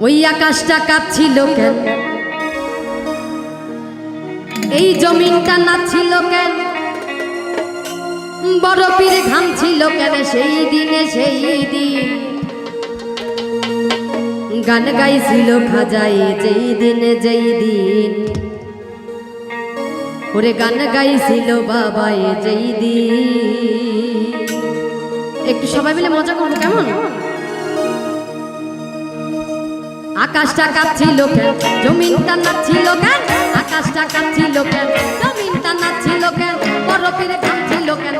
ওই আকাশটা কাঁদছিল কেন? এই জমিনটা নাচছিল কেন? বড় পীর ঘামছিল কেন সেই দিনে, সেই দিন? গান গাইছিল খাজাই যেই দিনে, যেই দিন। ওরে গান গাইছিল বাবাই যেই দিন। একটু সবাই মিলে মজা করব কেমন? আকাশটা কাঁপছিল কেন? জমিনটা নাচছিল কেন? আকাশটা কাঁপছিল কেন? জমিনটা নাচছিল কেন? বরফের কাঁপছিল কেন?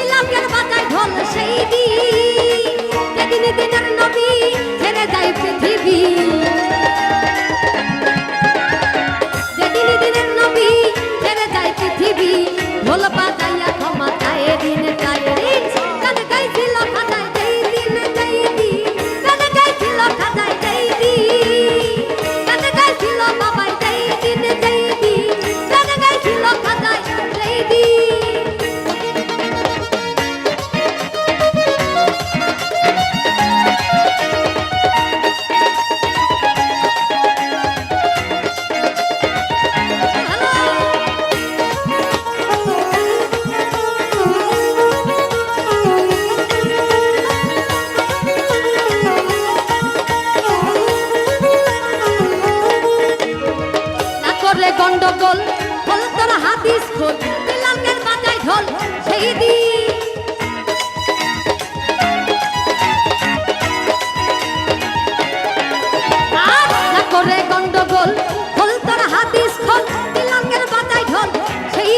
ইসলামের বাজায় ঢল সেই দিন। যেদিন দিনের নবী ছেড়ে যায় পৃথিবী। যেদিন দিনের নবী ছেড়ে যায় পৃথিবী। ঢোল পা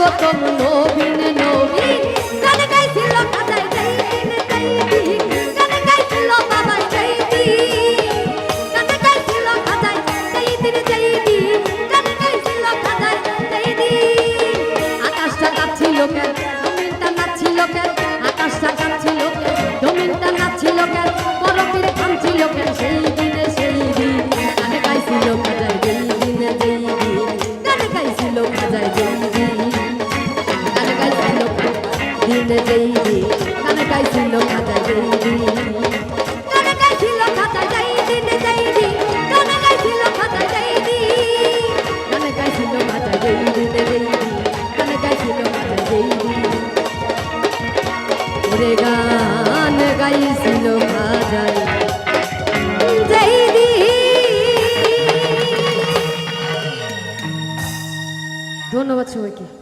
আগত নবীন খাতা যাইবি গানে গাইছিল খাতা যাইবি গানে গাইছিল খাতা যাইবি যাইবি গানে গাইছিল খাতা যাইবি গানে গাইছিল খাতা যাইবি যাইবি গানে গাইছিল খাতা যাইবি ওরে গান গাইছিল খাতা যাইবি ধন্যবাদ সবাইকে।